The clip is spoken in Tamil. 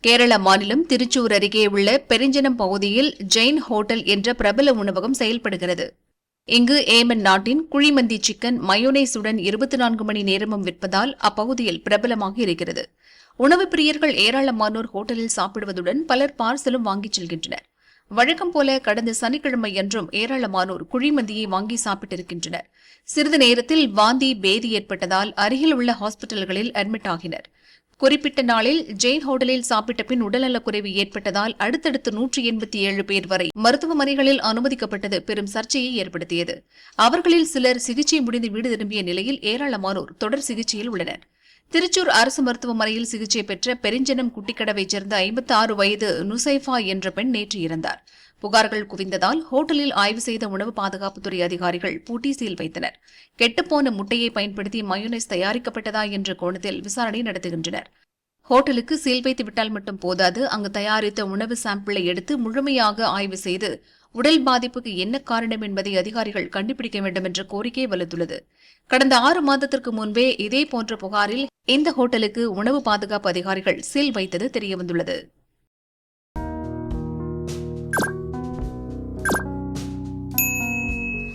Kerala மாநிலம் திருச்சூர் அருகே உள்ள பெருஞ்சனம் பகுதியில் ஜெயின் ஹோட்டல் என்ற பிரபல உணவகம் செயல்படுகிறது. இங்கு ஏமன் நாட்டின் குழிமந்தி சிக்கன் மயோனைஸுடன் இருபத்தி நான்கு மணி நேரமும் விற்பதால் அப்பகுதியில் பிரபலமாக இருக்கிறது. உணவுப் பிரியர்கள் ஏராளமானோர் ஹோட்டலில் சாப்பிடுவதுடன் பலர் பார்சலும் வாங்கிச் செல்கின்றனர். வழக்கம் போல கடந்த சனிக்கிழமை என்றும் ஏராளமானோர் குழிமந்தியை வாங்கி சாப்பிட்டிருக்கின்றனர். சிறிது நேரத்தில் வாந்தி பேதி ஏற்பட்டதால் அருகில் உள்ள ஹாஸ்பிட்டல்களில் அட்மிட் ஆகினர். குறிப்பிட்ட நாளில் ஜெயின் ஹோட்டலில் சாப்பிட்ட பின் உடல்நலக் குறைவு ஏற்பட்டதால் அடுத்தடுத்து நூற்றி எண்பத்தி ஏழு பேர் வரை மருத்துவமனைகளில் அனுமதிக்கப்பட்டது பெரும் சர்ச்சையை ஏற்படுத்தியது. அவர்களில் சிலர் சிகிச்சை முடிந்து வீடு திரும்பிய நிலையில் ஏராளமானோர் தொடர் சிகிச்சையில் உள்ளனர். திருச்சூர் அரசு மருத்துவமனையில் சிகிச்சை பெற்ற பெருஞ்சனம் குட்டிக்கடவைச் சேர்ந்த ஐம்பத்தி ஆறு வயது நுசைஃபா என்ற பெண் நேற்று இறந்தார். புகார்கள் குவிந்ததால் ஹோட்டலில் ஆய்வு செய்த உணவு பாதுகாப்புத்துறை அதிகாரிகள் பூட்டி சீல் வைத்தனர். கெட்டுப்போன முட்டையை பயன்படுத்தி மயோனைஸ் தயாரிக்கப்பட்டதா என்ற கோணத்தில் விசாரணை நடத்துகின்றனர். ஹோட்டலுக்கு சீல் வைத்து விட்டால் மட்டும் போதாது அங்கு தயாரித்த உணவு சாம்பிளை எடுத்து முழுமையாக ஆய்வு செய்து உடல் பாதிப்புக்கு என்ன காரணம் என்பதை அதிகாரிகள் கண்டுபிடிக்க வேண்டும் என்ற கோரிக்கை வலுத்துள்ளது. கடந்த ஆறு மாதத்திற்கு முன்பே இதே போன்ற புகாரில் இந்த ஹோட்டலுக்கு உணவு பாதுகாப்பு அதிகாரிகள் சீல் வைத்தது தெரியவந்துள்ளது.